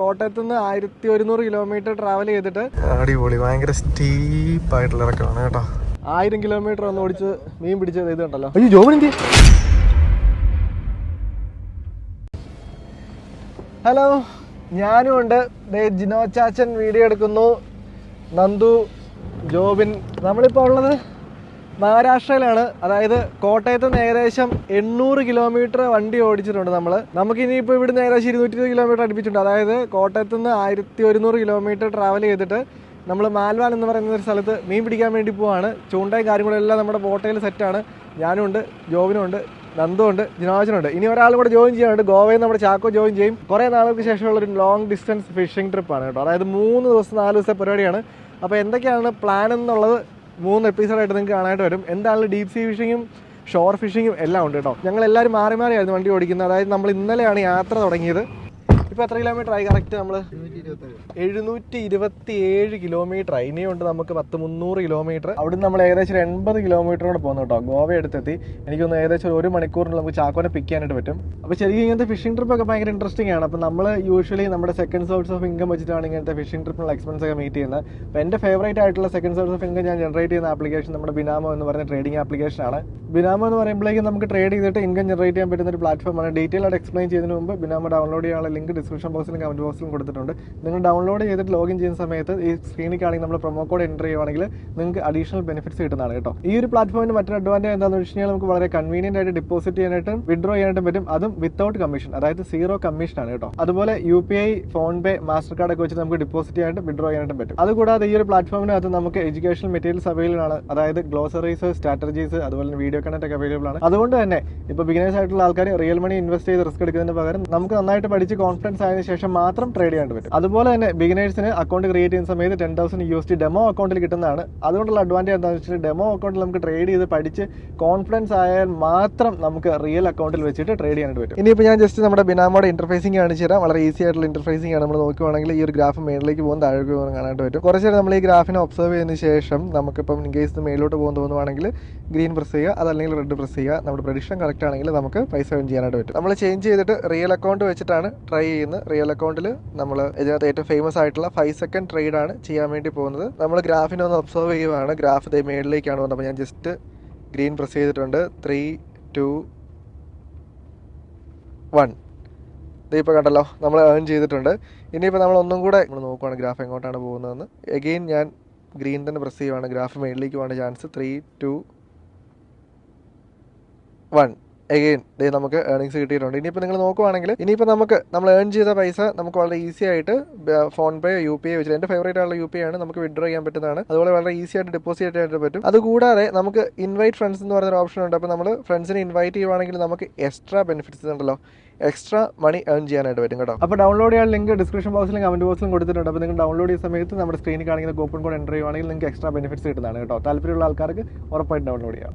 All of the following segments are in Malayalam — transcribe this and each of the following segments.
കോട്ടയത്ത് നിന്ന് ആയിരത്തി ഒരുന്നൂറ് കിലോമീറ്റർ ട്രാവൽ ചെയ്തിട്ട് അടിപൊളി ഭയങ്കര സ്റ്റീപ്പ് ആയിട്ടുള്ള ഇറക്കമാണ് കേട്ടോ. ആയിരം കിലോമീറ്റർ ഒന്ന് ഓടിച്ച് മീൻ പിടിച്ചത് ഇത് കണ്ടല്ലോ. അയ്യോ ജോബിൻ എന്തി? ഹലോ ഞാനും ഉണ്ട്. ദേ ജിനോ ചാച്ചൻ വീഡിയോ എടുക്കുന്നു. നന്ദു ജോബിൻ നമ്മളിപ്പോൾ ഉള്ളത് മഹാരാഷ്ട്രയിലാണ്. അതായത് കോട്ടയത്ത് നിന്ന് ഏകദേശം എണ്ണൂറ് കിലോമീറ്റർ വണ്ടി ഓടിച്ചിട്ടുണ്ട് നമ്മൾ നമുക്ക് ഇനിയിപ്പോൾ ഇവിടുന്ന് ഏകദേശം ഇരുന്നൂറ്റി ഇരുപത് കിലോമീറ്റർ അടുപ്പിച്ചിട്ടുണ്ട്. അതായത് കോട്ടയത്ത് നിന്ന് ആയിരത്തി ഒരുന്നൂറ് കിലോമീറ്റർ ട്രാവൽ ചെയ്തിട്ട് നമ്മൾ മാൽവാൻ എന്ന് പറയുന്ന ഒരു സ്ഥലത്ത് മീൻ പിടിക്കാൻ വേണ്ടി പോവാണ്. ചൂണ്ടയും കാര്യങ്ങളും എല്ലാം നമ്മുടെ ബോട്ടയിൽ സെറ്റാണ് ഞാനും ഉണ്ട് ജോബിനും ഉണ്ട് നന്ദുണ്ട് ജിനാജനുണ്ട് ഇനി ഒരാൾ കൂടെ ജോയിൻ ചെയ്യാനുണ്ട്. ഗോവയിൽ നമ്മുടെ ചാക്കോ ജോയിൻ ചെയ്യും. കുറേ നാളുകൾക്ക് ശേഷമുള്ള ഒരു ലോങ് ഡിസ്റ്റൻസ് ഫിഷിംഗ് ട്രിപ്പാണ് കേട്ടോ. അതായത് മൂന്ന് ദിവസം നാല് ദിവസത്തെ പരിപാടിയാണ്. അപ്പോൾ എന്തൊക്കെയാണ് പ്ലാൻ എന്നുള്ളത് മൂന്ന് എപ്പിസോഡായിട്ട് നിങ്ങൾക്ക് കാണാനായിട്ട് വരും. എന്തായാലും ഡീപ് സീ ഫിഷിങ്ങും ഷോർ ഫിഷിങ്ങും എല്ലാം ഉണ്ട് കേട്ടോ. ഞങ്ങൾ എല്ലാവരും മാറി മാറിയായിരുന്നു വണ്ടി ഓടിക്കുന്നത്. അതായത് നമ്മൾ ഇന്നലെയാണ് യാത്ര തുടങ്ങിയത്. ഇപ്പോൾ എത്ര കിലോമീറ്റർ ആയി? കറക്റ്റ് നമ്മൾ എഴുന്നൂറ്റി ഇരുപത്തി ഏഴ് കിലോമീറ്റർ ആയി. ഇനിയുണ്ട് നമുക്ക് പത്ത് മുന്നൂറ് കിലോമീറ്റർ അവിടുന്ന് നമ്മൾ ഏകദേശം ഒരു എൺപത് കിലോമീറ്റർ കൂടെ പോകുന്നു കേട്ടോ. ഗോവ എടുത്തെത്തി എനിക്കൊന്ന് ഏകദേശം ഒരു മണിക്കൂറിന് നമുക്ക് ചാക്കോനെ പിക്ക് ചെയ്യാനായിട്ട് പറ്റും. അപ്പോൾ ശരിക്കും ഇങ്ങനത്തെ ഫിഷിംഗ് ട്രിപ്പ് ഒക്കെ ഭയങ്കര ഇൻട്രസ്റ്റിംഗ് ആണ്. അപ്പോൾ നമ്മൾ യൂഷ്വലി നമ്മുടെ സെക്കൻഡ് സോഴ്സ് ഓഫ് ഇൻകം വെച്ചിട്ടാണ് ഇങ്ങനത്തെ ഫിഷിംഗ് ട്രിപ്പിനുള്ള എക്സ്പെൻസ് ഒക്കെ മീറ്റ് ചെയ്യുന്നത്. അപ്പോൾ എന്റെ ഫേവറേറ്റ് ആയിട്ടുള്ള സെക്കൻഡ് സോഴ്സ് ഓഫ് ഇൻകം ഞാൻ ജനറേറ്റ് ചെയ്യുന്ന ആപ്ലിക്കേഷൻ നമ്മുടെ ബിനാമോ എന്ന് പറയുന്ന ട്രേഡിംഗ് ആപ്ലിക്കേഷൻ ആണ്. ബിനാമോ എന്ന് പറയുമ്പോഴേക്കും നമുക്ക് ട്രേഡ് ചെയ്തിട്ട് ഇൻകം ജനറേറ്റ് ചെയ്യാൻ പറ്റുന്ന ഒരു പ്ലാറ്റ്ഫോമാണ് ഡീറ്റെയിൽ ആയിട്ട് എക്സ്പ്ലെയിൻ ചെയ്യുന്നതിന് മുമ്പ് ബിനാമോ ഡൗൺലോഡ് ചെയ്യാനുള്ള ലിങ്ക് ഡിസ്ക്രിപ്ഷൻ ബോക്സിലും കമന്റ് ബോക്സിലും കൊടുത്തിട്ടുണ്ട്. നിങ്ങൾ ഡൗൺലോഡ് ചെയ്തിട്ട് ലോഗിൻ ചെയ്യുന്ന സമയത്ത് ഈ സ്ക്രീനിൽ ആണെങ്കിൽ നമ്മൾ പ്രൊമോ കോഡ് എന്റർ ചെയ്യുവാണെങ്കിൽ നിങ്ങൾക്ക് അഡീഷണൽ ബെനിഫിറ്റ്സ് കിട്ടുന്നതാണ് കേട്ടോ. ഈ ഒരു പ്ലാറ്റ്ഫോമിന് മറ്റൊരു അഡ്വാന്റേജ് എന്താണെന്ന് വെച്ച് കഴിഞ്ഞാൽ നമുക്ക് വളരെ കൺവീനിയന്റ് ആയിട്ട് ഡിപ്പോസിറ്റ് ചെയ്യാനായിട്ടും വിഡ്രോ ചെയ്യാനായിട്ടും പറ്റും. അതും വിത്തൗട്ട് കമ്മീഷൻ അതായത് സീറോ കമ്മീഷൻ ആണ് കേട്ടോ. അതുപോലെ U P I PhonePe Mastercard ഒക്കെ വെച്ച് നമുക്ക് ഡിപ്പോസിറ്റ് ചെയ്യാനായിട്ട് വിഡ്രോ ചെയ്യാനായിട്ടും പറ്റും. അതുകൂടാതെ ഈ ഒരു പ്ലാറ്റ്ഫോമിനകത്ത് നമുക്ക് എഡ്യൂക്കേഷണൽ മെറ്റീരിയൽസ് അവൈലബിൾ ആണ്. അതായത് ഗ്ലോസറീസ് സ്ട്രാറ്റജീസ് അതുപോലെ വീഡിയോ കണക്ട് ഒക്കെ അവൈലബിൾ ആണ്. അതുകൊണ്ട് തന്നെ ഇപ്പോൾ ബിഗിനേഴ്സ് ആയിട്ടുള്ള ആൾക്കാർ റിയൽ മണി ഇൻവെസ്റ്റ് ചെയ്ത് റിസ്ക് എടുക്കുന്നതിന് പകരം നമുക്ക് നന്നായിട്ട് പഠിച്ച് കോൺഫിഡൻസ് ആയതിനു ശേഷം മാത്രം ട്രേഡ് ചെയ്യാൻ പറ്റും. അതുപോലെ തന്നെ ബിഗിനേഴ്സിന് അക്കൗണ്ട് ക്രിയേറ്റ് ചെയ്യുന്ന സമയത്ത് ten thousand U S T demo അക്കൗണ്ടിൽ കിട്ടുന്നതാണ്. അതുകൊണ്ടുള്ള അഡ്വാന്റേജ് എന്താണെന്ന് വെച്ചാൽ ഡെമോ അക്കൗണ്ടിൽ നമുക്ക് ട്രേഡ് ചെയ്ത് പഠിച്ച് കോൺഫിഡൻസ് ആയാൽ മാത്രം നമുക്ക് റിയൽ അക്കൗണ്ടിൽ വെച്ചിട്ട് ട്രേഡ് ചെയ്യാനായിട്ട് പറ്റും. ഇനിയിപ്പോൾ ഞാൻ ജസ്റ്റ് നമ്മുടെ ബിനാമോടെ ഇന്റർഫേസിംഗ് കാണിച്ചു തരാം. വളരെ ഈസി ആയിട്ടുള്ള ഇന്റർഫേസിംഗ് ആണ്. നമ്മൾ നോക്കുവാണെങ്കിൽ ഈ ഒരു ഗ്രാഫ് മേളിലേക്ക് പോകുന്ന താഴേക്ക് പോകുന്ന കാണാനായിട്ട് പറ്റും. കുറച്ച് നമ്മൾ ഈ ഗ്രാഫിനെ ഒബ്സർവ് ചെയ്തതിന് ശേഷം നമുക്കിപ്പം ഇൻ കേസ് മേലോട്ട് പോകുന്ന തോന്നുവാണെങ്കിൽ ഗ്രീൻ പ്രസ് ചെയ്യുക അതല്ലെങ്കിൽ റെഡ് പ്രസ് ചെയ്യുക. നമ്മുടെ പ്രഡിക്ഷൻ കറക്റ്റ് ആണെങ്കിൽ നമുക്ക് പൈസ ഏൺ ചെയ്യാനായിട്ട് പറ്റും. നമ്മൾ ചേഞ്ച് ചെയ്തിട്ട് റിയൽ അക്കൗണ്ട് വെച്ചിട്ടാണ് ട്രൈ ചെയ്യുന്നത്. റിയൽ അക്കൗണ്ടിൽ നമ്മൾ ഇതിനകത്ത് ഏറ്റവും ഫേമസ് ആയിട്ടുള്ള ഫൈവ് സെക്കൻഡ് ട്രേഡ് ആണ് ചെയ്യാൻ വേണ്ടി പോകുന്നത്. നമ്മൾ ഗ്രാഫിനെ ഒന്ന് ഒബ്സർവ് ചെയ്യുവാണ്. ഗ്രാഫ് ഇതേ മേളിലേക്കാണ് വന്നത്. ഞാൻ ജസ്റ്റ് ഗ്രീൻ പ്രസ് ചെയ്തിട്ടുണ്ട്. ത്രീ ടു വൺ ഇതിപ്പോൾ കണ്ടല്ലോ നമ്മൾ ഏൺ ചെയ്തിട്ടുണ്ട്. ഇനിയിപ്പോൾ നമ്മൾ ഒന്നും കൂടെ നമ്മൾ നോക്കുവാണ് ഗ്രാഫ് എങ്ങോട്ടാണ് പോകുന്നതെന്ന്. എഗെയിൻ ഞാൻ ഗ്രീൻ തന്നെ പ്രസ് ചെയ്യുവാണ്. ഗ്രാഫ് മേളിലേക്ക് പോകാൻ chance three two one again day നമുക്ക് ഏർണിങ്സ് കിട്ടിയിട്ടുണ്ട്. ഇനിയിപ്പോൾ നിങ്ങൾ നോക്കുവാണെങ്കിൽ ഇനിയിപ്പോൾ നമുക്ക് നമ്മൾ ഏൺ ചെയ്ത പൈസ നമുക്ക് വളരെ ഈസി ആയിട്ട് phone pay U P I വെച്ചിട്ട് എന്റെ ഫേവറേറ്റ് ആയുള്ള യു പി ആണ് നമുക്ക് വിഡ്രോ ചെയ്യാൻ പറ്റുന്നതാണ്. അതുപോലെ വളരെ ഈസി ആയിട്ട് ഡെപ്പോസിറ്റ് ചെയ്യാനായിട്ട് പറ്റും. അതുകൂടാതെ നമുക്ക് ഇൻവൈറ്റ് ഫ്രണ്ട്സ് എന്ന് പറയുന്ന ഓപ്ഷൻ ഉണ്ട്. അപ്പോൾ നമ്മൾ ഫ്രണ്ട്സിനെ ഇൻവൈറ്റ് ചെയ്യുവാണെങ്കിൽ നമുക്ക് എക്സ്ട്രാ ബെനിഫിറ്റ്സ് ഉണ്ടല്ലോ. എക്സ്ട്രാ മണി ഏൺ ചെയ്യാനായിട്ട് പറ്റും കേട്ടോ. അപ്പോൾ ഡൗൺലോഡ് ചെയ്യാൻ ലിങ്ക് ഡിസ്ക്രിപ്ഷൻ ബോക്സിലും കമന്റ് ബോക്സിലും കൊടുത്തിട്ടുണ്ട്. അപ്പോൾ നിങ്ങൾ ഡൗൺലോഡ് ചെയ്യുന്ന സമയത്ത് നമ്മുടെ സ്ക്രീനിൽ കാണിക്കുന്ന കൂപ്പൺ കോഡ് എന്റർ ചെയ്യുവാണെങ്കിൽ നിങ്ങൾക്ക് എക്സ്ട്രാ ബെനിഫിറ്റ്സ് കിട്ടുന്നതാണ് കേട്ടോ. താല്പര്യമുള്ള ആൾക്കാർക്ക് ഉറപ്പായിട്ട് ഡൗൺലോഡ് ചെയ്യാം.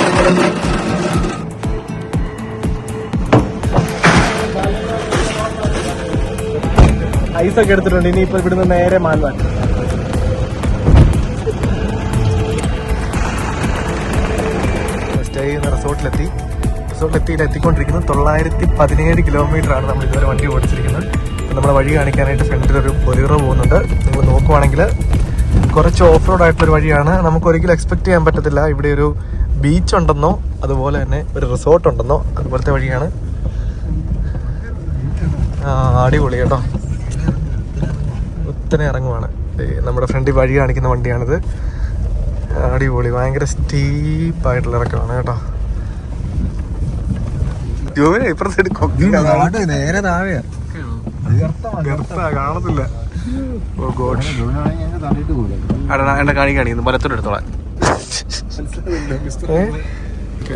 ഐസൊക്കെ എടുത്തിട്ടുണ്ട്. ഇനിയിപ്പോ ഇവിടുന്ന് നേരെ മാൽവാൻ സ്റ്റേ ചെയ്യുന്ന റിസോർട്ടിലെത്തി. റിസോർട്ടിലെത്തി എത്തിക്കൊണ്ടിരിക്കുന്നത് തൊള്ളായിരത്തി പതിനേഴ് കിലോമീറ്റർ ആണ് നമ്മൾ ഇതുവരെ വണ്ടി ഓടിച്ചിരിക്കുന്നത്. നമ്മളെ വഴി കാണിക്കാനായിട്ട് ഫ്രണ്ടിൽ ഒരു ബൊലീറോ പോകുന്നുണ്ട്. നിങ്ങൾ നോക്കുവാണെങ്കിൽ കുറച്ച് ഓഫ് റോഡ് ആയിട്ടുള്ള ഒരു വഴിയാണ്. നമുക്ക് ഒരിക്കലും എക്സ്പെക്ട് ചെയ്യാൻ പറ്റത്തില്ല. ഇവിടെ ഒരു ബീച്ച് ഉണ്ടെന്നോ അതുപോലെ തന്നെ ഒരു റിസോർട്ട് ഉണ്ടെന്നോ അതുപോലത്തെ വഴിയാണ്. അടിപൊളി കേട്ടോ. കുത്തനെ ഇറങ്ങുവാണ്. നമ്മുടെ ഫ്രണ്ടിൽ വഴി കാണിക്കുന്ന വണ്ടിയാണിത്. അടിപൊളി ഭയങ്കര സ്റ്റീപ്പായിട്ടുള്ള ഇറക്കമാണ് കേട്ടോ. അപ്പൊ ഇപ്പുറത്തെ നേരെ താഴെയാ. ഗർത്താ, കാണത്തില്ല. Oh God. കാണി കാണിക്കുന്നു. എടുത്തോളാം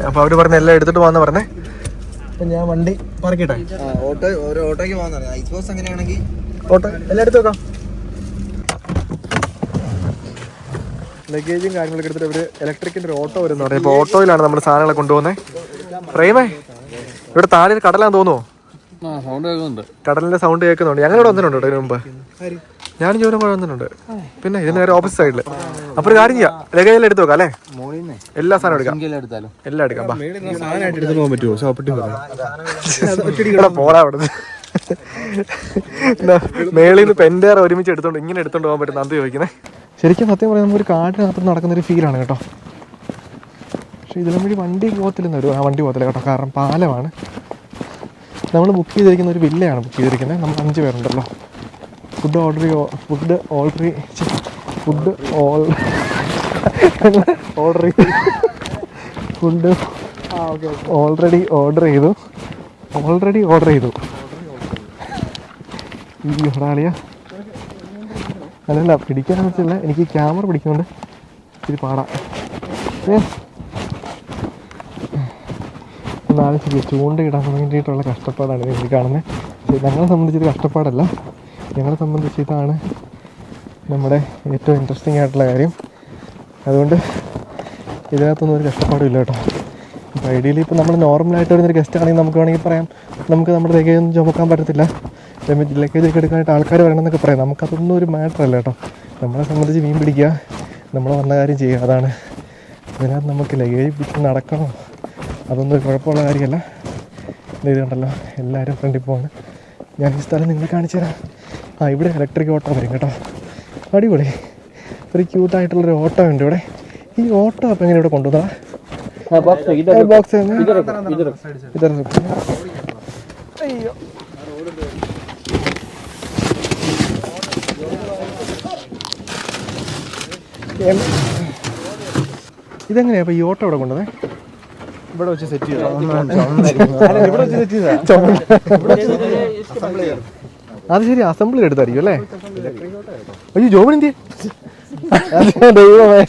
അപ്പോൾ അവർ പറഞ്ഞ എല്ലാം എടുത്തിട്ട് പോവാന്ന് പറഞ്ഞേ? അപ്പൊ ഞാൻ വണ്ടി പറക്കട്ടെ. ഓട്ടോ ഓരോ ഓട്ടോയ്ക്ക് പറഞ്ഞു ഐസ് ബോസ് അങ്ങനെയാണെങ്കിൽ ഓട്ടോ എല്ലാം എടുത്തു വെക്കാം. ലഗേജും കാര്യങ്ങളൊക്കെ എടുത്തിട്ട് ഇവർ ഇലക്ട്രിക്കിന്റെ ഒരു ഓട്ടോ വരുന്ന. പറഞ്ഞു ഇപ്പോൾ ഓട്ടോയിലാണ് നമ്മൾ സാധനങ്ങളെ കൊണ്ടുപോകുന്നത് പ്രേമേ ഇവിടെ താഴെ കടലാന്ന് തോന്നുമോ കടലിന്റെ സൗണ്ട് കേൾക്കുന്നുണ്ട്. ഞങ്ങൾ ഇവിടെ വന്നിട്ടുണ്ട് ഇതിനു മുമ്പ് ഞാനും ജോലി കൂടെ വന്നിട്ടുണ്ട്. പിന്നെ ഇതിന് നേരെ ഓപ്പോസിറ്റ് സൈഡിൽ അപ്പൊ ഒരു കാര്യം ചെയ്യാം. ലഗേജെല്ലാം എടുത്തു നോക്കാം അല്ലേ? എല്ലാ സാധനം എടുക്കാം. എടുത്താലോ? എല്ലാം എടുക്കാം ഇവിടെ പോടാ അവിടെ മേളിൽ നിന്ന് പെൻഡേർ ഒരുമിച്ച് എടുത്തോണ്ട് ഇങ്ങനെ എടുത്തോണ്ട് പോകാൻ പറ്റും നന്ദി ചോദിക്കുന്നത് ശരിക്കും സത്യം പറയാം നമുക്ക് ഒരു കാട്ടിനകത്ത് നടക്കുന്ന ഒരു ഫീലാണ് കേട്ടോ. പക്ഷേ ഇതിലും വഴി വണ്ടി പോകത്തില്ലെന്ന് ഒരു ആ വണ്ടി പോകത്തില്ല കേട്ടോ കാരണം പാലമാണ്. നമ്മൾ ബുക്ക് ചെയ്തിരിക്കുന്ന ഒരു വില്ലയാണ് ബുക്ക് ചെയ്തിരിക്കുന്നത് നമ്മൾ അഞ്ച് പേരുണ്ടല്ലോ. Food order food order food all order food already order ചെയ്തു. ഓൾറെഡി ഓർഡർ ചെയ്തു. ഈ ഒരാളിയ അല്ലല്ല പിടിക്കാൻ വെച്ചില്ല എനിക്ക് ക്യാമറ പിടിക്കുന്നുണ്ട്. ഇത്തിരി പാടാം. ഒന്നാലും ശരി ചൂണ്ടയിടാൻ വേണ്ടിയിട്ടുള്ള കഷ്ടപ്പാടാണ് എനിക്ക് കാണുന്നത് ഞങ്ങളെ ഞങ്ങളെ സംബന്ധിച്ചൊരു കഷ്ടപ്പാടല്ല. ഞങ്ങളെ സംബന്ധിച്ച് ഇതാണ് നമ്മുടെ ഏറ്റവും ഇൻട്രസ്റ്റിംഗ് ആയിട്ടുള്ള കാര്യം. അതുകൊണ്ട് ഇതിനകത്തൊന്നും ഒരു കഷ്ടപ്പാടും ഇല്ല കേട്ടോ. ഇപ്പോൾ ഐഡിയലി ഇപ്പോൾ നമ്മൾ നോർമലായിട്ട് വരുന്നൊരു ഗസ്റ്റ് ആണെങ്കിൽ നമുക്ക് വേണമെങ്കിൽ പറയാം. നമുക്ക് നമ്മുടെ തേക്കൊന്നും ചുമക്കാൻ പറ്റത്തില്ല. ലഗേജ് ഒക്കെ എടുക്കാനായിട്ട് ആൾക്കാർ വരണമെന്നൊക്കെ പറയാം. നമുക്കതൊന്നും ഒരു മാറ്റർ അല്ല കേട്ടോ. നമ്മളെ സംബന്ധിച്ച് മീൻ പിടിക്കുക നമ്മൾ വന്ന കാര്യം ചെയ്യുക അതാണ്. അതിനകത്ത് നമുക്ക് ലഗേജ് പിടിച്ച് നടക്കണോ. അതൊന്നും കുഴപ്പമുള്ള കാര്യമല്ല. ഇത് ഇതുണ്ടല്ലോ എല്ലാവരും ഫ്രണ്ടിൽ പോവാണ്. ഞാൻ ഈ സ്ഥലം നിങ്ങൾ കാണിച്ചു തരാം. ആ ഇവിടെ ഇലക്ട്രിക് ഓട്ടോ വരും കേട്ടോ. അടിപൊളി. ഒരു ക്യൂട്ടായിട്ടുള്ളൊരു ഓട്ടോ ഉണ്ട് ഇവിടെ. ഈ ഓട്ടോ അപ്പം എങ്ങനെ ഇവിടെ കൊണ്ടുവന്നതാ? ബോക്സ് ഇതർ ഇതെങ്ങനെയാ അപ്പോൾ ഈ ഓട്ടോ ഇവിടെ കൊണ്ടുവന്നേ? ഇവിടെ വെച്ച് സെറ്റ് ചെയ്തോ അത് ശരി അസംബ്ലി എടുത്തായിരിക്കും അല്ലേ? അയ്യോ ജോബിൻ എന്തിയെ? ദൈവമേ.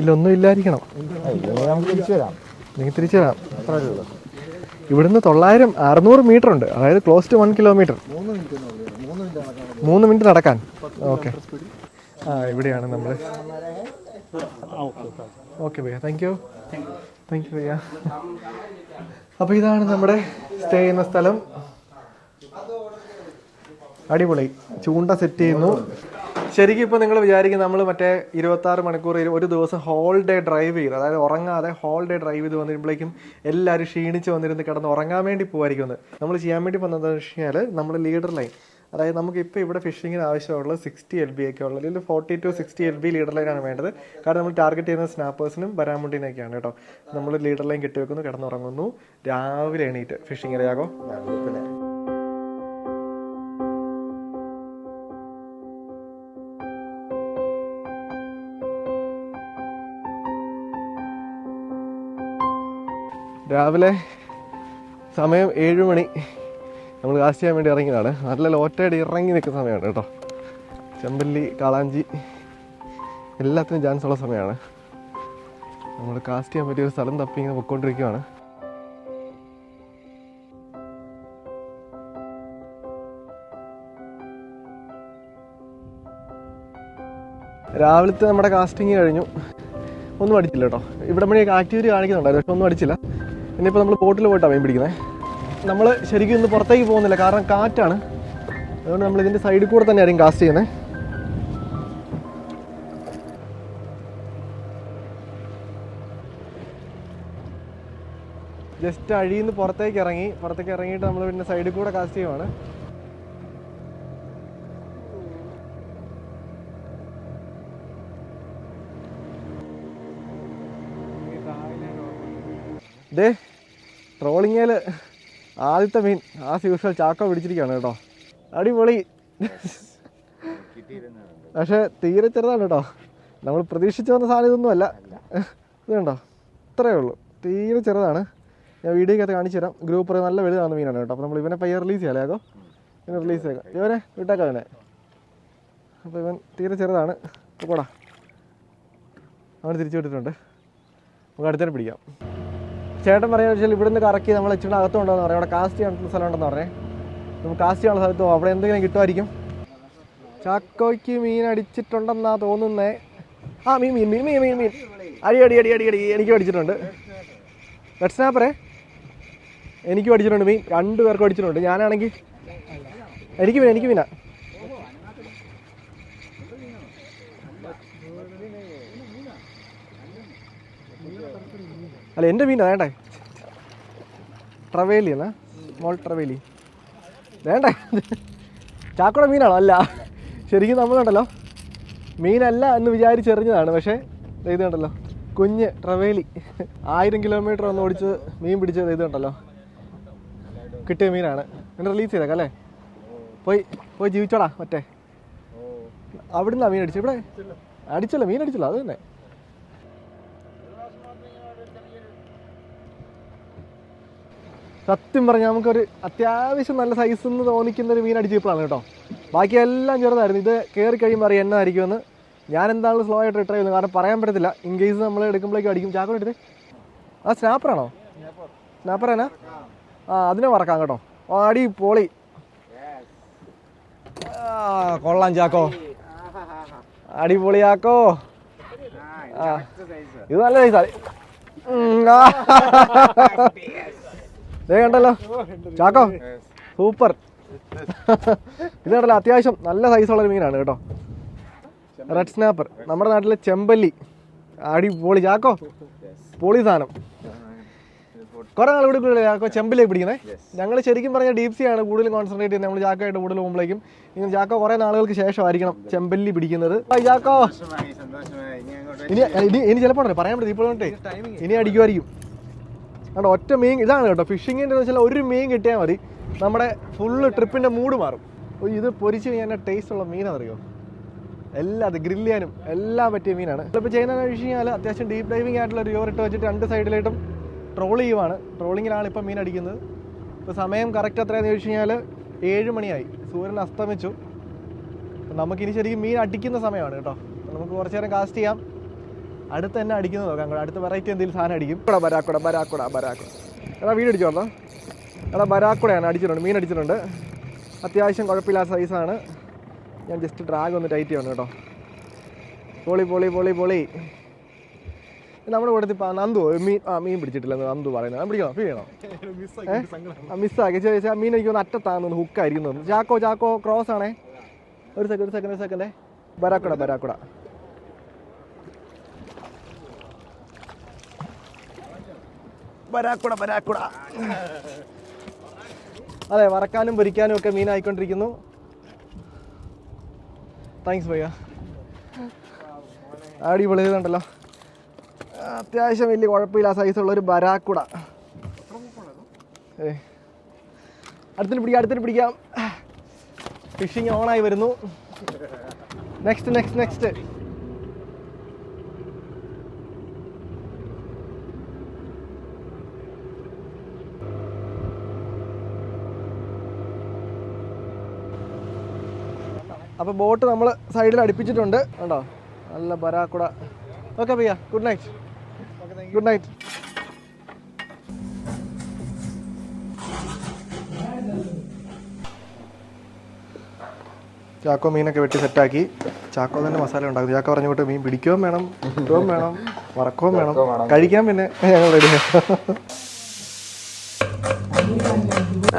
ഇല്ല ഒന്നും ഇല്ലായിരിക്കണം. നമുക്ക് തിരിച്ചു വരാം. ഇവിടുന്ന് തൊള്ളായിരം അറുന്നൂറ് മീറ്റർ ഉണ്ട്. അതായത് ക്ലോസ് ടു വൺ കിലോമീറ്റർ മൂന്ന് മിനിറ്റ് നടക്കാൻ. ഓക്കെ ആ ഇവിടെയാണ് നമ്മൾ okay bhaiya thank you thank you bhaiya അപ്പോൾ ഇതാണ് നമ്മുടെ സ്റ്റേ ചെയ്യുന്ന സ്ഥലം. അടിപൊളി. ചൂണ്ട സെറ്റ് ചെയ്യുന്നു. ശരിക്കും ഇപ്പോൾ നിങ്ങൾ വിചാരിക്കും നമ്മൾ മറ്റേ ഇരുപത്തി ആറ് മണിക്കൂർ ഒരു ദിവസം ഹോൾ ഡേ ഡ്രൈവ് ചെയ്ത് അതായത് ഉറങ്ങാതെ ഹോൾ ഡേ ഡ്രൈവ് ചെയ്ത് വന്നിരുമ്പോഴേക്കും എല്ലാവരും ക്ഷീണിച്ച് വന്നിരുന്ന് കിടന്ന് ഉറങ്ങാൻ വേണ്ടി പോകുമായിരിക്കുന്നത് നമ്മൾ ചെയ്യാൻ വേണ്ടി വന്നതെന്ന് വെച്ച് കഴിഞ്ഞാൽ നമ്മൾ ലീഡർ ലൈൻ അതായത് നമുക്ക് ഇപ്പോൾ ഇവിടെ ഫിഷിങ്ങിന് ആവശ്യമുള്ള സിക്സ്റ്റി എൽ ബി ഒക്കെ ഉള്ളത് ഇതിൽ forty to sixty L B leader ലൈനാണ് വേണ്ടത്. കാരണം നമ്മൾ ടാർഗറ്റ് ചെയ്യുന്ന സ്നാപ്പേഴ്സിനും വരാമുണ്ടിനൊക്കെയാണ് കേട്ടോ. നമ്മൾ ലീഡർ ലൈൻ കെട്ടിവെക്കുന്നു കിടന്നുറങ്ങുന്നു. രാവിലെ എണീറ്റ് ഫിഷിംഗ് അറിയാകോ രാവിലെ സമയം ഏഴ് മണി. നമ്മൾ കാശ് ചെയ്യാൻ വേണ്ടി ഇറങ്ങിയതാണ്. നല്ല ലോറ്റയുടെ ഇറങ്ങി നിൽക്കുന്ന സമയമാണ് കേട്ടോ. ചെമ്പല്ലി കാളാഞ്ചി എല്ലാത്തിനും ചാൻസ് ഉള്ള സമയമാണ്. നമ്മൾ കാസ്റ്റ് ചെയ്യാൻ പറ്റിയ ഒരു സ്ഥലം തപ്പി ഇങ്ങനെ പൊയ്ക്കൊണ്ടിരിക്കുകയാണ് രാവിലത്തെ നമ്മുടെ കാസ്റ്റിംഗ് കഴിഞ്ഞു. ഒന്നും അടിച്ചില്ല കേട്ടോ. ഇവിടെ മണി ആക്ടിവിറ്റി കാണിക്കുന്നുണ്ടായിരുന്നു പക്ഷെ ഒന്നും അടിച്ചില്ല. ഇനിയിപ്പോൾ നമ്മൾ ബോട്ടിൽ പോയിട്ടാണ് മീൻ പിടിക്കുന്നത് നമ്മൾ ശരിക്കും ഇന്ന് പുറത്തേക്ക് പോകുന്നില്ല കാരണം കാറ്റാണ്. അതുകൊണ്ട് നമ്മൾ ഇതിന്റെ സൈഡിൽ കൂടെ തന്നെ ആയിരിക്കും കാസ്റ്റ് ചെയ്യുന്നത് ജസ്റ്റ് അഴിയിൽ നിന്ന് പുറത്തേക്ക് ഇറങ്ങി. പുറത്തേക്ക് ഇറങ്ങിയിട്ട് നമ്മൾ പിന്നെ സൈഡിൽ കൂടെ കാസ്റ്റ് ചെയ്യുവാണ്. ദേ ട്രോളിങ്ങേൽ ആദ്യത്തെ മീൻ ആ യൂഷ്വൽ ചാക്ക പിടിച്ചിരിക്കുകയാണ് കേട്ടോ. അടിപൊളി. പക്ഷെ തീരെ ചെറുതാണ് കേട്ടോ. നമ്മൾ പ്രതീക്ഷിച്ച് വന്ന സാധനം ഇതൊന്നും അല്ല. ഇത് കണ്ടോ? ഇത്രയേ ഉള്ളൂ. തീരെ ചെറുതാണ്. ഞാൻ വീഡിയോക്കകത്ത് കാണിച്ചു തരാം. ഗ്രൂപ്പ് നല്ല വലുതാണ് മീനാണ് കേട്ടോ. അപ്പോൾ നമ്മൾ ഇവനെ പയ്യെ റിലീസ് ചെയ്യാം അല്ലേ ഇവനെ റിലീസ് ചെയ്യാം. ഇവനെ വിട്ടേക്കാം ഇവനെ അപ്പോൾ ഇവൻ തീരെ ചെറുതാണ്. പോടാ. അവൻ തിരിച്ചു വിട്ടിട്ടുണ്ട്. നമുക്ക് അടുത്തന്നെ പിടിക്കാം. ചേട്ടൻ പറയുന്നത് വെച്ചാൽ ഇവിടുന്ന് കറക്കി നമ്മൾ ഇച്ചിരി അകത്തുണ്ടോന്ന് പറയാം. അവിടെ കാസ്റ്റ് ചെയ്യാൻ സ്ഥലം ഉണ്ടെന്ന് നമുക്ക് കാസ്റ്റ് ചെയ്യാനുള്ള സ്ഥലത്ത് അവിടെ എന്തെങ്കിലും കിട്ടുമായിരിക്കും. ചാക്കോയ്ക്ക് മീൻ അടിച്ചിട്ടുണ്ടെന്നാ തോന്നുന്നേ. ആ മീൻ മീൻ മീൻ മീൻ മീൻ മീൻ. അടി അടി അടി അടി അടി. എനിക്ക് അടിച്ചിട്ടുണ്ട്. റെഡ് സ്നാപ്പറേ എനിക്കും അടിച്ചിട്ടുണ്ട് മീൻ. രണ്ടു പേർക്കും അടിച്ചിട്ടുണ്ട്. ഞാനാണെങ്കിൽ എനിക്ക് മീൻ എനിക്ക് മീന. അല്ല എന്റെ മീനാ വേണ്ടേ? ട്രവേലി അല്ല? മോൾ ട്രവേലി. വേണ്ടേ? ചാക്കോടെ മീനാണോ? അല്ല. ശരിക്കും നമ്മളുണ്ടല്ലോ. മീനല്ല എന്ന് വിചാരിച്ചെറിഞ്ഞതാണ് പക്ഷേ ഇത് കണ്ടല്ലോ. കുഞ്ഞ് ട്രവേലി. ആയിരം കിലോമീറ്റർ ഒന്ന് ഓടിച്ച് മീൻ പിടിച്ചത് ഇത് കിട്ടിയ മീനാണ്. എന്നെ റിലീസ് ചെയ്തേക്കാം അല്ലേ? പോയി പോയി ജീവിച്ചോടാ മറ്റേ. അവിടുന്നാണ് മീൻ അടിച്ചു? ഇവിടെ? അടിച്ചല്ലോ മീൻ അടിച്ചല്ലോ അത് തന്നെ. സത്യം പറഞ്ഞാൽ നമുക്കൊരു അത്യാവശ്യം നല്ല സൈസ് എന്ന് തോന്നിക്കുന്ന ഒരു മീൻ അടിച്ചപ്പോഴാണ് കേട്ടോ. ബാക്കി എല്ലാം ചെറുതായിരുന്നു. ഇത് കയറി കഴിയുമ്പോൾ അറിയാം എന്നായിരിക്കുമെന്ന്. ഞാൻ എന്താണ് സ്ലോ ആയിട്ട് ട്രൈ ചെയ്യുന്നത് കാരണം പറയാൻ പറ്റത്തില്ല. ഇൻ കേസ് നമ്മൾ എടുക്കുമ്പോഴേക്കും അടിക്കും. ചാക്കോ എടുത്ത്. ആ സ്നാപ്പറാണോ സ്നാപ്പറാനാ ആ അതിനെ മറക്കാം കേട്ടോ. ആടി പോളി. കൊള്ളാം ചാക്കോ. അടിപൊളിയാക്കോ ഇത് നല്ല സൈസാ ദേ കണ്ടല്ലോ. ചാക്കോ? സൂപ്പർ. ഇത് കണ്ടല്ലോ അത്യാവശ്യം നല്ല സൈസ് ഒരു മീനാണ് കേട്ടോ. റെഡ് സ്നാപ്പർ നമ്മുടെ നാട്ടിലെ ചെമ്പല്ലി. അടിപൊളി. ചാക്കോ? പൊളി സാധനം. കുറെ നാൾ കൂടി കൂടുതൽ ചാക്കോ ചെമ്പിലേക്ക് പിടിക്കുന്നത് ഞങ്ങൾ ശരിക്കും പറഞ്ഞാൽ ഡീപ് സി ആണ് കൂടുതലും കോൺസെൻട്രേറ്റ് ചെയ്യുന്നത്. നമ്മൾ ചാക്കോയായിട്ട് കൂടുതൽ പോകുമ്പോഴേക്കും. ഇങ്ങനെ ചാക്കോ കുറെ നാളുകൾക്ക് ശേഷമായിരിക്കണം ചെമ്പല്ലി പിടിക്കുന്നത്. ചാക്കോ. ഇനി ഇനി ചിലപ്പോ ചിലപ്പോൾ പറയാൻ പറ്റില്ല. ഇപ്പോഴും ഇനി അടിക്കുമായിരിക്കും. കണ്ടോ ഒറ്റ മീൻ ഇതാണ് കേട്ടോ. ഫിഷിങ്ങിന്റെ എന്ന് വെച്ചാൽ ഒരു മീൻ കിട്ടിയാൽ മതി. നമ്മുടെ ഫുള്ള് ട്രിപ്പിന്റെ മൂഡ് മാറും. ഇത് പൊരിച്ച് കഴിഞ്ഞാൽ ടേസ്റ്റ് ഉള്ള മീനാണ് മീനാണെന്നറിയോ എല്ലാ അത് ഗ്രില്ല് ചെയ്യാനും എല്ലാം പറ്റിയ മീനാണ്. ഇപ്പോൾ ചെയ്യുന്ന വെച്ച് കഴിഞ്ഞാൽ അത്യാവശ്യം ഡീപ്പ് ഡൈവിംഗ് ആയിട്ടുള്ള ഒരു യോറിട്ട് വെച്ചിട്ട് രണ്ട് സൈഡിലായിട്ടും ട്രോൾ ചെയ്യുവാണ്. ട്രോളിങ്ങിലാണ് ഇപ്പം മീൻ അടിക്കുന്നത്. ഇപ്പോൾ സമയം കറക്റ്റ് എത്രയാണെന്ന് ചോദിച്ചു കഴിഞ്ഞാൽ ഏഴ് മണിയായി. സൂര്യൻ അസ്തമിച്ചു. നമുക്കിനി ശരിക്കും മീൻ അടിക്കുന്ന സമയമാണ് കേട്ടോ. നമുക്ക് കുറച്ച് നേരം കാസ്റ്റ് ചെയ്യാം. അടുത്ത് തന്നെ അടിക്കുന്നത് നോക്കാം. കൂടെ അടുത്ത വെറൈറ്റി എന്തെങ്കിലും സാധനം അടിക്കും. ഇവിടെ ബരാക്കുട ബരാക്കുട ബരാക്കുട. എടാ വീട് അടിച്ചോളാം എടാ ബരാക്കുടയാണ് അടിച്ചിട്ടുണ്ട് മീൻ അടിച്ചിട്ടുണ്ട്. അത്യാവശ്യം കുഴപ്പമില്ലാത്ത സൈസാണ് ഞാൻ ജസ്റ്റ് ഡ്രാഗ് ഒന്ന് ടൈറ്റ് ചെയ്യണം കേട്ടോ. പൊളി പൊളി പൊളി പൊളി. നമ്മുടെ കൂടെ ഇപ്പം നന്ദു മീൻ ആ മീൻ പിടിച്ചിട്ടില്ല നന്ദു പറയുന്നത്. പിടിക്കണോ? പിടിക്കണോ ഫീൽ ചെയ്യണോ ആ മിസ്സാക്കി ചോദിച്ചാൽ മീൻ എനിക്ക് ഒന്ന് അറ്റത്താന്ന് ഒന്ന് ഹുക്കായിരിക്കുന്നു ചാക്കോ ചാക്കോ ക്രോസ് ആണേ. ഒരു സെക്കൻഡ് ഒരു സെക്കൻഡ് ഒരു സെക്കൻഡേ ബരാക്കുട ബരാക്കുട. ബരാക്കുട വരാക്കുട. അതെ വറക്കാനും പൊരിക്കാനും ഒക്കെ മീനായിക്കൊണ്ടിരിക്കുന്നു. താങ്ക്സ് ഭയ്യ. അടിപൊളി ഇതുണ്ടല്ലോ അത്യാവശ്യം വലിയ കുഴപ്പമില്ല സൈസുള്ള ഒരു ബരാക്കുട. ഏ അടുത്തിന് പിടിക്കാം അടുത്തിന് പിടിക്കാം. ഫിഷിങ് ഓണായി വരുന്നു. നെക്സ്റ്റ് നെക്സ്റ്റ് നെക്സ്റ്റ് അപ്പോൾ ബോട്ട് നമ്മൾ സൈഡിൽ അടുപ്പിച്ചിട്ടുണ്ട്. കണ്ടോ? നല്ല ബരാക്കുട. ഓക്കെ പയ്യ good night good night Chacko മീനൊക്കെ വെട്ടി സെറ്റാക്കി. ചാക്കോ തന്നെ മസാല ഉണ്ടാക്കും ചാക്കോ പറഞ്ഞു വിട്ട് മീൻ പിടിക്കുകയും വേണം കിട്ടുകയും വേണം വറക്കുകയും വേണം കഴിക്കാൻ പിന്നെ ഞങ്ങൾ റെഡി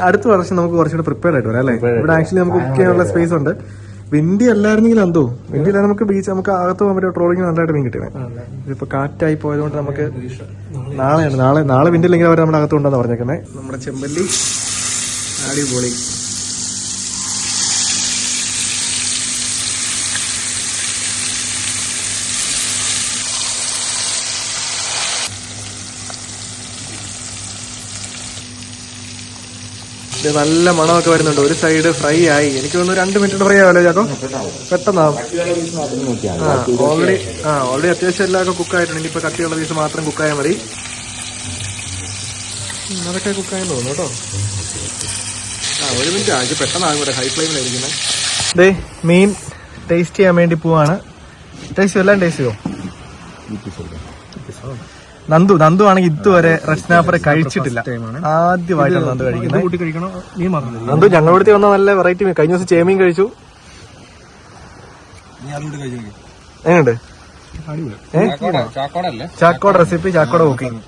അടുത്ത വർഷം നമുക്ക് കുറച്ചുകൂടെ പ്രിപ്പയർഡ് ആയിട്ട് വരാം അല്ലേ? ഇവിടെ ആക്ച്വലി നമുക്ക് ബുക്ക് ചെയ്യാനുള്ള സ്പേസ് ഉണ്ട്. വിൻഡി അല്ലായിരുന്നെങ്കിൽ എന്തോ? വിൻഡി അല്ലാതെ നമുക്ക് ബീച്ച് നമുക്ക് അകത്ത് പോകാൻ പറ്റും ട്രോളിങ് നല്ലതായിട്ട് മീൻ കിട്ടിയത് ഇതിപ്പോ കാറ്റായി പോയതുകൊണ്ട് നമുക്ക് നാളെയാണ്. നാളെ നാളെ വിൻഡി ഇല്ലെങ്കിൽ അവർ നമ്മുടെ അകത്ത് ഉണ്ടെന്ന് പറഞ്ഞേക്കുന്നത് നമ്മുടെ ചെമ്പല്ലി. അടിപൊളി. ഇത് നല്ല മണമൊക്കെ വരുന്നുണ്ട്. ഒരു സൈഡ് ഫ്രൈ ആയി. എനിക്ക് തോന്നുന്നു രണ്ട് മിനിറ്റ് ഫ്രൈ ആവല്ലോ ചാക്കോ? പെട്ടെന്നാവും. ആ ഓൾറെഡി ആ ഓൾറെഡി അത്യാവശ്യം എല്ലാം ഒക്കെ കുക്ക് ആയിട്ടുണ്ട്. ഇനിയിപ്പോ കട്ടിയുള്ള പീസ് മാത്രം കുക്കായാൽ മതി. അതൊക്കെ കുക്കായെന്ന് തോന്നുന്നു കേട്ടോ. ആ ഒരു മിനിറ്റ് ആക്കി പെട്ടെന്നാകും കൂടെ ഹൈ ഫ്ലെയിമിലായിരിക്കുന്നത് ദേ മീൻ ടേസ്റ്റ് ചെയ്യാൻ വേണ്ടി പോവാണ്. ടേസ്റ്റ് എല്ലാം ടേസ്റ്റ് ചെയ്യോ? നന്ദു നന്ദു ആണെങ്കിൽ ഇതുവരെ റെഡ് സ്നാപ്പർ കഴിച്ചിട്ടില്ല. ആദ്യമായിട്ടാണ് നന്ദു കഴിക്കുന്നത്. നീ മാത്രം നന്ദു ഞങ്ങളുടെ അടുത്ത് വന്ന നല്ല വെറൈറ്റി കഴിഞ്ഞ ദിവസം ചേമീൻ കഴിച്ചു. നീ അതുകൊണ്ട് കഴിച്ചു എങ്ങനെയുണ്ട്? ചാക്കോട ചാക്കോടെ റെസിപ്പി ചാക്കോട കുക്കിംഗ്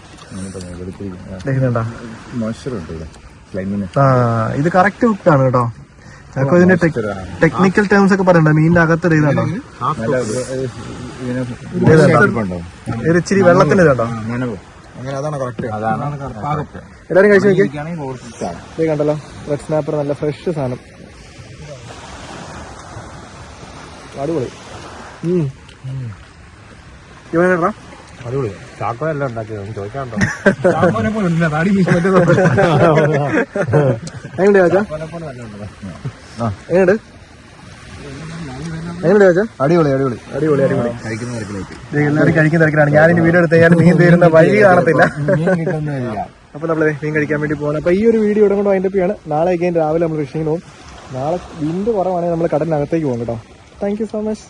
ഇത് കറക്റ്റ് കുക്ക് ആണ് കേട്ടോ. ചാക്കോ ഇതിന്റെ ടെക്നിക്കൽ ടേംസ് ഒക്കെ പറയണ്ട. മീനിന്റെ അകത്ത് ഇതുണ്ടോ? ഇത് ഇച്ചിരി വെള്ളത്തിന്റെ ഇതുണ്ടോ എല്ലാരും കഴിച്ചു നോക്കി ഇത് കണ്ടല്ലോ? റെഡ് സ്നാപ്പർ നല്ല ഫ്രഷ് സാധനം. അടിപൊളി. ഇവനെടാ അടിപൊളി. ചാക്കോ എല്ലാം ഉണ്ടാക്കിയത്. ചോദിക്കാണ്ടോ എങ്ങനെയുണ്ട്? എങ്ങനെയുണ്ട് അടിപൊളി അടിപൊളി. അടിപൊളി അടിപൊളി. കഴിക്കുന്ന തിരക്കിലേക്ക് എല്ലാവരും കഴിക്കുന്ന തിരക്കിലാണ്. ഞാനിനി വീഡിയോ എടുത്ത് ഞാൻ മീൻ തീരുന്ന വഴി കാണത്തില്ല. അപ്പൊ നമ്മൾ മീൻ കഴിക്കാൻ വേണ്ടി പോകണം അപ്പൊ ഈ ഒരു വീഡിയോ ഇവിടെ കൊണ്ട് വൈൻഡപ്പ് ചെയ്യാണ്. നാളെ again രാവിലെ നമ്മൾ ഫിഷിങ്ങിന് പോകും നാളെ വിൻഡ് കുറവാണെങ്കിൽ നമ്മൾ കടലിനകത്തേക്ക് പോകും കേട്ടോ. Thank you so much